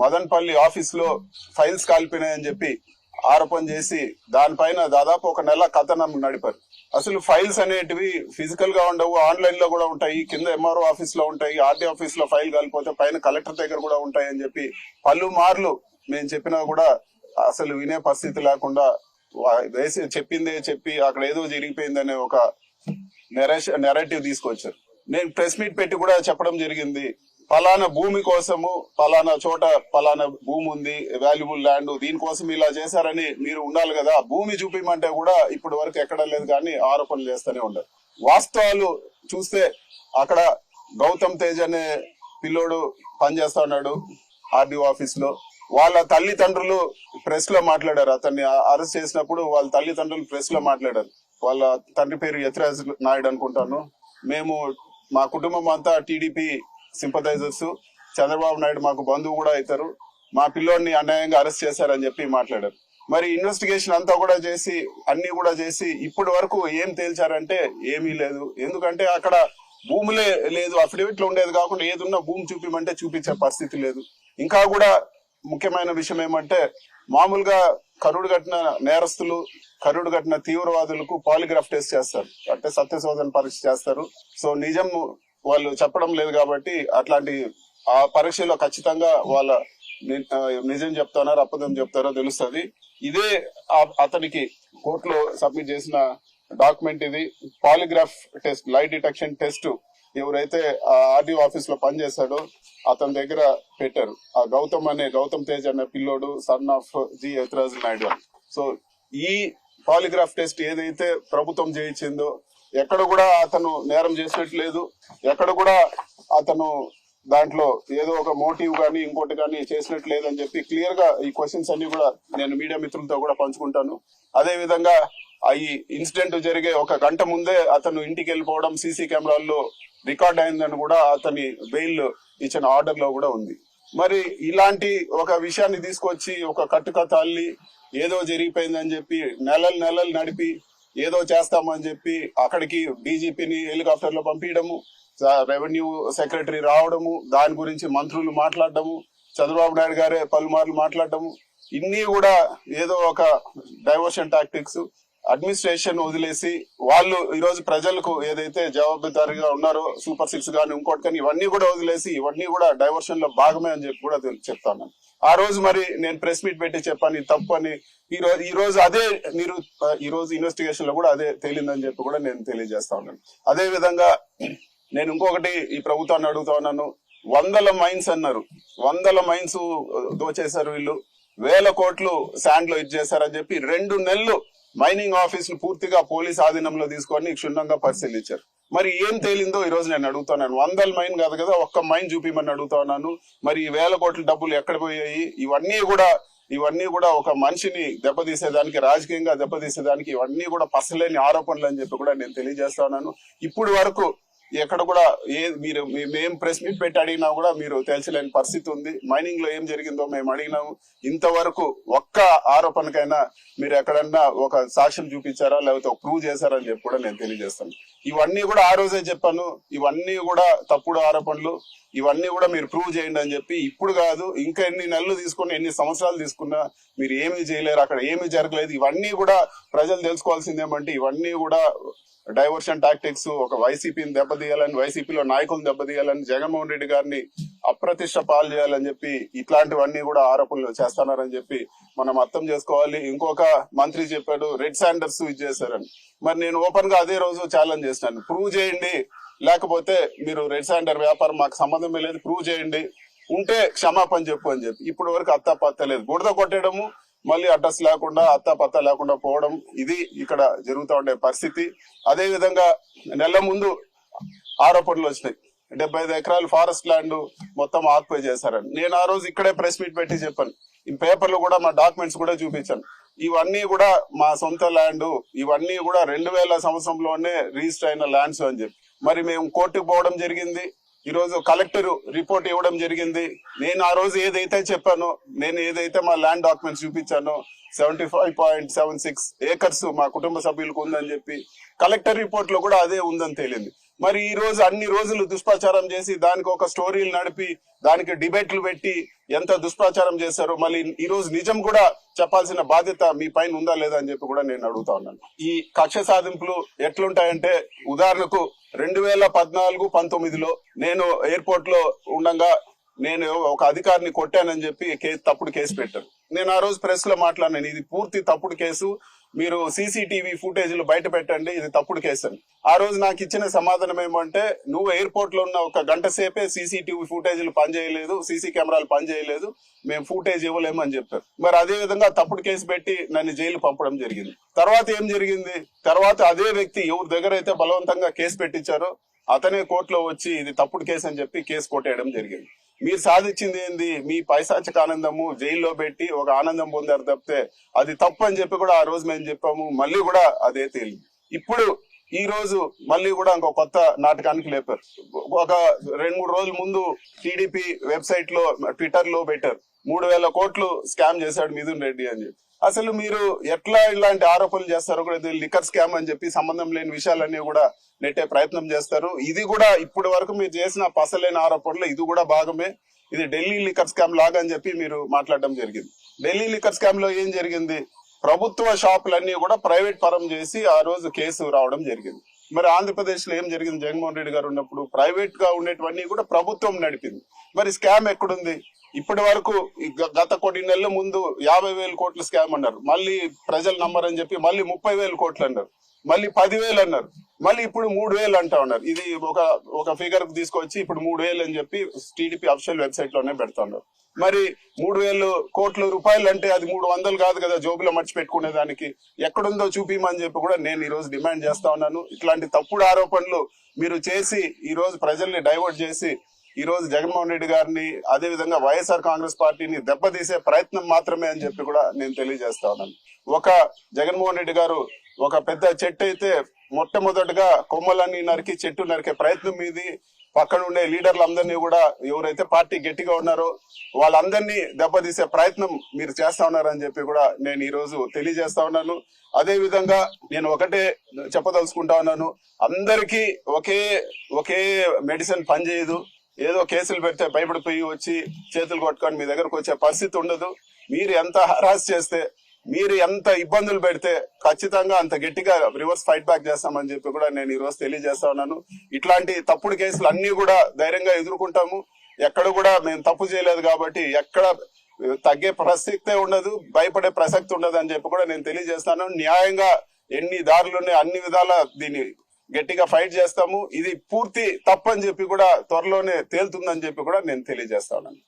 మదన్పల్లి ఆఫీస్లో ఫైల్స్ కాల్పినాయని చెప్పి ఆరోపణ చేసి దానిపైన దాదాపు ఒక నెల కథనం నడిపారు. అసలు ఫైల్స్ అనేటివి ఫిజికల్గా ఉండవు ఆన్లైన్లో కూడా ఉంటాయి కింద ఎంఆర్ఓ ఆఫీస్లో ఉంటాయి ఆర్డీ ఆఫీస్లో ఫైల్ కాలిపోతే పైన కలెక్టర్ దగ్గర కూడా ఉంటాయి అని చెప్పి పలుమార్లు మేము చెప్పినా కూడా అసలు వినే పరిస్థితి లేకుండా వేసి చెప్పిందే చెప్పి అక్కడ ఏదో జరిగిపోయిందనే ఒక నెరేటివ్ తీసుకొచ్చారు. నేను ప్రెస్ మీట్ పెట్టి కూడా చెప్పడం జరిగింది. పలానా భూమి కోసము పలానా చోట పలానా భూమి ఉంది వాల్యుబుల్ ల్యాండ్ దీనికోసం ఇలా చేశారని మీరు ఉండాలి కదా. భూమి చూపించమంటే కూడా ఇప్పటి వరకు ఎక్కడ లేదు కానీ ఆరోపణలు చేస్తూనే ఉండరు వాస్తవాలు చూస్తే అక్కడ గౌతమ్ తేజ్ అనే పిల్లోడు పనిచేస్తా ఉన్నాడు ఆర్డీఓ ఆఫీస్లో వాళ్ళ తల్లిదండ్రులు ప్రెస్లో మాట్లాడారు. అతన్ని అరెస్ట్ చేసినప్పుడు వాళ్ళ తల్లిదండ్రులు ప్రెస్లో మాట్లాడారు. వాళ్ళ తండ్రి పేరు యతిరాజ్ నాయుడు అనుకుంటాను. మేము మా కుటుంబం అంతా టీడీపీ సింపథైజర్స్. చంద్రబాబు నాయుడు మాకు బంధువు కూడా అవుతారు. మా పిల్లోడిని అన్యాయంగా అరెస్ట్ చేశారని చెప్పి మాట్లాడారు. మరి ఇన్వెస్టిగేషన్ అంతా కూడా చేసి అన్ని కూడా చేసి ఇప్పటి వరకు ఏం తేల్చారంటే ఏమీ లేదు. ఎందుకంటే అక్కడ భూములే లేదు అఫిడవిట్లో ఉండేది కాకుండా ఏది ఉన్నా భూమి చూపిమంటే చూపించే పరిస్థితి లేదు. ఇంకా కూడా ముఖ్యమైన విషయం ఏమంటే మామూలుగా కరుడు కట్టిన నేరస్తులు కరుడు కట్టిన తీవ్రవాదులకు పాలిగ్రాఫ్ టెస్ట్ చేస్తారు. అంటే సత్యశోధన పరీక్ష చేస్తారు. సో నిజం వాళ్ళు చెప్పడం లేదు కాబట్టి అట్లాంటి ఆ పరీక్షలో ఖచ్చితంగా వాళ్ళ నిజం చెప్తారో అబద్ధం చెప్తారో తెలుస్తుంది. ఇదే అతనికి కోర్టులో సబ్మిట్ చేసిన డాక్యుమెంట్ ఇది. Polygraph test lie detection test ఎవరైతే ఆర్డీఓ ఆఫీస్లో పనిచేశాడో అతని దగ్గర పెట్టారు. ఆ గౌతమ్ అనే గౌతమ్ తేజ్ అనే పిల్లోడు son of G Yathiraj Naidu so ఈ పాలిగ్రాఫ్ టెస్ట్ ఏదైతే ప్రభుత్వం చేయించిందో ఎక్కడ కూడా అతను నేరం చేసినట్టు లేదు ఎక్కడ కూడా అతను దాంట్లో ఏదో ఒక మోటివ్ కానీ ఇంకోటి కానీ చేసినట్టు లేదని చెప్పి క్లియర్గా ఈ క్వశ్చన్స్ అన్ని కూడా నేను మీడియా మిత్రులతో కూడా పంచుకుంటాను. అదే విధంగా ఈ ఇన్సిడెంట్ జరిగే ఒక గంట ముందే అతను ఇంటికి వెళ్ళిపోవడం సీసీ కెమెరాల్లో రికార్డ్ అయిందని కూడా అతని బెయిల్ ఇచ్చిన ఆర్డర్లో కూడా ఉంది. మరి ఇలాంటి ఒక విషయాన్ని తీసుకొచ్చి ఒక కట్టుక తల్లి ఏదో జరిగిపోయిందని చెప్పి నెలలు నెలలు నడిపి ఏదో చేస్తామని చెప్పి అక్కడికి డీజీపీని హెలికాప్టర్లో పంపించడము రెవెన్యూ సెక్రటరీ రావడము దాని గురించి మంత్రులు మాట్లాడడము చంద్రబాబు నాయుడు గారే పలుమార్లు మాట్లాడటము ఇన్ని కూడా ఏదో ఒక డైవర్షన్ టాక్టిక్స్ అడ్మినిస్ట్రేషన్ వదిలేసి వాళ్ళు ఈ రోజు ప్రజలకు ఏదైతే జవాబుదారీగా ఉన్నారో సూపర్ సిక్స్ కానీ ఇంకోటి కానీ ఇవన్నీ కూడా వదిలేసి ఇవన్నీ కూడా డైవర్షన్లో భాగమే అని చెప్పి కూడా చెప్తాను. ఆ రోజు మరి నేను ప్రెస్ మీట్ పెట్టి చెప్పాను తప్పు అని. ఈ రోజు ఈ రోజు అదే నిరు ఈ రోజు ఇన్వెస్టిగేషన్లో కూడా అదే తేలిందని చెప్పి కూడా నేను తెలియజేస్తా ఉన్నాను. అదే విధంగా నేను ఇంకొకటి ఈ ప్రభుత్వాన్ని అడుగుతా ఉన్నాను. వందల మైన్స్ అన్నారు. వందల మైన్స్ దోచేశారు వీళ్ళు. వేల కోట్లు శాండ్లో ఇచ్చేసారని చెప్పి రెండు నెలలు మైనింగ్ ఆఫీస్ను పూర్తిగా పోలీస్ ఆధీనంలో తీసుకొని క్షుణ్ణంగా పరిశీలించారు. మరి ఏం తేలిందో ఈ రోజు నేను అడుగుతున్నాను. వందల మైన్ కాదు కదా ఒక్క మైన్ చూపిమని అడుగుతా ఉన్నాను. మరి ఈ వేల కోట్ల డబ్బులు ఎక్కడ పోయాయి? ఇవన్నీ కూడా ఇవన్నీ కూడా ఒక మనిషిని దెబ్బతీసేదానికి రాజకీయంగా దెబ్బతీసేదానికి ఇవన్నీ కూడా పసలేని ఆరోపణలు అని చెప్పి కూడా నేను తెలియజేస్తా ఉన్నాను. ఇప్పుడు వరకు ఎక్కడ కూడా ఏ మీరు మేము ప్రెస్ మీట్ పెట్టి అడిగినా కూడా మీరు తెలిసలేని పరిస్థితి ఉంది. మైనింగ్లో ఏం జరిగిందో మేము అడిగినాము. ఇంతవరకు ఒక్క ఆరోపణకైనా మీరు ఎక్కడన్నా ఒక సాక్ష్యం చూపించారా? లేకపోతే ప్రూవ్ చేశారా అని చెప్పి కూడా నేను తెలియజేస్తాను. ఇవన్నీ కూడా ఆ రోజే చెప్పాను. ఇవన్నీ కూడా తప్పుడు ఆరోపణలు. ఇవన్నీ కూడా మీరు ప్రూవ్ చేయండి అని చెప్పి ఇప్పుడు కాదు ఇంకా ఎన్ని నెలలు తీసుకున్నా ఎన్ని సంవత్సరాలు తీసుకున్నా మీరు ఏమీ చేయలేరు అక్కడ ఏమీ జరగలేదు. ఇవన్నీ కూడా ప్రజలు తెలుసుకోవాల్సింది ఏమంటే ఇవన్నీ కూడా డైవర్షన్ టాక్టిక్స్ ఒక వైసీపీని దెబ్బతీయాలని వైసీపీలో నాయకులను దెబ్బతీయాలని జగన్మోహన్ రెడ్డి గారిని అప్రతిష్ట పాలు చేయాలని చెప్పి ఇట్లాంటివన్నీ కూడా ఆరోపణలు చేస్తున్నారని చెప్పి మనం అర్థం చేసుకోవాలి. ఇంకొక మంత్రి చెప్పాడు రెడ్ శాండర్స్ ఇది చేశారని. మరి నేను ఓపెన్గా అదే రోజు ఛాలెంజ్ చేసినాను ప్రూవ్ చేయండి. లేకపోతే మీరు రెడ్ సాండర్ వ్యాపారం మాకు సంబంధమే లేదు. ప్రూవ్ చేయండి. ఉంటే క్షమాపణ చెప్పు అని చెప్పి. ఇప్పటి వరకు అత్తా పత్త లేదు. బుడద కొట్టడము మళ్ళీ అడ్రస్ లేకుండా అత్తా పత్త లేకుండా పోవడం ఇది ఇక్కడ జరుగుతూ ఉండే పరిస్థితి. అదే విధంగా నెల ముందు ఆరోపణలు వచ్చినాయి. డెబ్బై ఐదు ఎకరాలు ఫారెస్ట్ ల్యాండ్ మొత్తం ఆక్యుపై చేశారని. నేను ఆ రోజు ఇక్కడే ప్రెస్ మీట్ పెట్టి చెప్పాను. ఈ పేపర్లు కూడా మా డాక్యుమెంట్స్ కూడా చూపించాను. ఇవన్నీ కూడా మా సొంత ల్యాండ్ ఇవన్నీ కూడా రెండు వేల సంవత్సరంలోనే రిజిస్టర్ అయిన ల్యాండ్స్ అని చెప్పి. మరి మేము కోర్టుకు పోవడం జరిగింది. ఈరోజు కలెక్టర్ రిపోర్ట్ ఇవ్వడం జరిగింది. నేను ఆ రోజు ఏదైతే చెప్పానో నేను ఏదైతే మా land documents చూపించానో seventy five point seven six acres మా కుటుంబ సభ్యులకు ఉందని చెప్పి కలెక్టర్ రిపోర్ట్లో కూడా అదే ఉందని తేలింది. మరి ఈ రోజు అన్ని రోజులు దుష్ప్రచారం చేసి దానికి ఒక స్టోరీలు నడిపి దానికి డిబేట్లు పెట్టి ఎంత దుష్ప్రచారం చేశారో మళ్ళీ ఈ రోజు నిజం కూడా చెప్పాల్సిన బాధ్యత మీ పైన ఉందా లేదా అని చెప్పి కూడా నేను అడుగుతా ఉన్నాను. ఈ కక్ష సాధింపులు ఎట్లుంటాయంటే ఉదాహరణకు రెండు వేల పద్నాలుగు పంతొమ్మిదిలో నేను ఎయిర్పోర్ట్లో ఉండగా నేను ఒక అధికారిని కొట్టానని చెప్పి కేసు తప్పుడు కేసు పెట్టాను నేను ఆ రోజు ప్రెస్లో మాట్లాడినాను ఇది పూర్తి తప్పుడు కేసు మీరు సీసీటీవీ ఫుటేజ్లు బయట పెట్టండి ఇది తప్పుడు కేసు అని. ఆ రోజు నాకు ఇచ్చిన సమాధానం ఏమంటే నువ్వు ఎయిర్పోర్ట్లో ఉన్న ఒక గంట సేపే సీసీటీవీ ఫుటేజ్లు పనిచేయలేదు సీసీ కెమెరాలు పనిచేయలేదు మేము ఫుటేజ్ ఇవ్వలేము అని చెప్పారు. మరి అదే విధంగా తప్పుడు కేసు పెట్టి నన్ను జైలు పంపడం జరిగింది. తర్వాత ఏం జరిగింది? తర్వాత అదే వ్యక్తి ఎవరి దగ్గర అయితే బలవంతంగా కేసు పెట్టించారో అతనే కోర్టులో వచ్చి ఇది తప్పుడు కేసు అని చెప్పి కేసు కొట్టేయడం జరిగింది. మీరు సాధించింది ఏంది? మీ పైశాచిక ఆనందము జైల్లో పెట్టి ఒక ఆనందం పొందారు తప్పితే అది తప్పు అని చెప్పి కూడా ఆ రోజు మేము చెప్పాము. మళ్ళీ కూడా అదే తేలింది. ఇప్పుడు ఈ రోజు మళ్ళీ కూడా ఇంకో కొత్త నాటకానికి లేపారు. ఒక రెండు మూడు రోజుల ముందు టీడీపీ వెబ్సైట్లో ట్విట్టర్లో పెట్టారు. మూడు వేల కోట్లు స్కామ్ చేశాడు మిథున్ రెడ్డి అని చెప్పి. అసలు మీరు ఎట్లా ఇలాంటి ఆరోపణలు చేస్తారో కూడా ఇది లిక్కర్ స్కామ్ అని చెప్పి సంబంధం లేని విషయాలన్నీ కూడా నెట్టే ప్రయత్నం చేస్తారు. ఇది కూడా ఇప్పటి వరకు మీరు చేసిన పసలేని ఆరోపణలు ఇది కూడా భాగమే. ఇది ఢిల్లీ లిక్కర్ స్కామ్ లాగా అని చెప్పి మీరు మాట్లాడడం జరిగింది. ఢిల్లీ లిక్కర్ స్కామ్లో ఏం జరిగింది? ప్రభుత్వ షాపులన్నీ కూడా ప్రైవేట్ పరం చేసి ఆ రోజు కేసు రావడం జరిగింది. మరి ఆంధ్రప్రదేశ్లో ఏం జరిగింది? జగన్మోహన్ రెడ్డి గారు ఉన్నప్పుడు ప్రైవేట్గా ఉండేటివన్నీ కూడా ప్రభుత్వం నడిపింది. మరి స్కామ్ ఎక్కడుంది? ఇప్పటి వరకు గత కొన్ని నెలల ముందు యాభై వేల కోట్ల స్కామ్ అన్నారు. మళ్ళీ ప్రజలు నమ్మరని చెప్పి మళ్ళీ ముప్పై వేల కోట్లు అన్నారు. మళ్ళీ పదివేలు అన్నారు. మళ్ళీ ఇప్పుడు మూడు వేలు అంటా ఉన్నారు. ఇది ఒక ఒక ఫిగర్ తీసుకొచ్చి ఇప్పుడు మూడు వేలు అని చెప్పి టీడీపీ అఫిషియల్ వెబ్సైట్లోనే పెడుతున్నారు మరి మూడు వేలు కోట్ల రూపాయలు అంటే అది మూడు వందలు కాదు కదా జోబులో మర్చి పెట్టుకునే దానికి. ఎక్కడుందో చూపిమని చెప్పి కూడా నేను ఈ రోజు డిమాండ్ చేస్తా ఉన్నాను. ఇట్లాంటి తప్పుడు ఆరోపణలు మీరు చేసి ఈ రోజు ప్రజల్ని డైవర్ట్ చేసి ఈ రోజు జగన్మోహన్ రెడ్డి గారిని అదే విధంగా వైఎస్ఆర్ కాంగ్రెస్ పార్టీని దెబ్బతీసే ప్రయత్నం మాత్రమే అని చెప్పి కూడా నేను తెలియజేస్తా ఉన్నాను. ఒక జగన్మోహన్ రెడ్డి గారు ఒక పెద్ద చెట్టు అయితే మొట్టమొదటిగా కొమ్మలన్నీ నరికి చెట్టు నరికే ప్రయత్నం మీది. పక్కన ఉండే లీడర్లందరినీ కూడా ఎవరైతే పార్టీ గట్టిగా ఉన్నారో వాళ్ళందరినీ దెబ్బతీసే ప్రయత్నం మీరు చేస్తా ఉన్నారని చెప్పి కూడా నేను ఈ రోజు తెలియజేస్తా ఉన్నాను. అదే విధంగా నేను ఒకటే చెప్పదలుచుకుంటా ఉన్నాను. అందరికీ ఒకే ఒకే మెడిసిన్ పనిచేయదు. ఏదో కేసులు పెడితే భయపడిపోయి వచ్చి చేతులు కొట్టుకొని మీ దగ్గరకు వచ్చే పరిస్థితి ఉండదు. మీరు ఎంత హరాస్ చేస్తే మీరు ఎంత ఇబ్బందులు పెడితే ఖచ్చితంగా అంత గట్టిగా రివర్స్ ఫైట్ బ్యాక్ చేస్తామని చెప్పి కూడా నేను ఈ రోజు తెలియజేస్తా ఉన్నాను. ఇట్లాంటి తప్పుడు కేసులు అన్ని కూడా ధైర్యంగా ఎదుర్కొంటాము. ఎక్కడ కూడా మేము తప్పు చేయలేదు కాబట్టి ఎక్కడ తగ్గే ప్రసక్తే ఉండదు భయపడే ప్రసక్తి ఉండదు అని చెప్పి కూడా నేను తెలియజేస్తాను. న్యాయంగా ఎన్ని దారులు ఉన్నాయి అన్ని విధాల దీన్ని గట్టిగా ఫైట్ చేస్తాము. ఇది పూర్తి తప్పని చెప్పి కూడా త్వరలోనే తేలుతుందని చెప్పి కూడా నేను తెలియజేస్తా ఉన్నాను.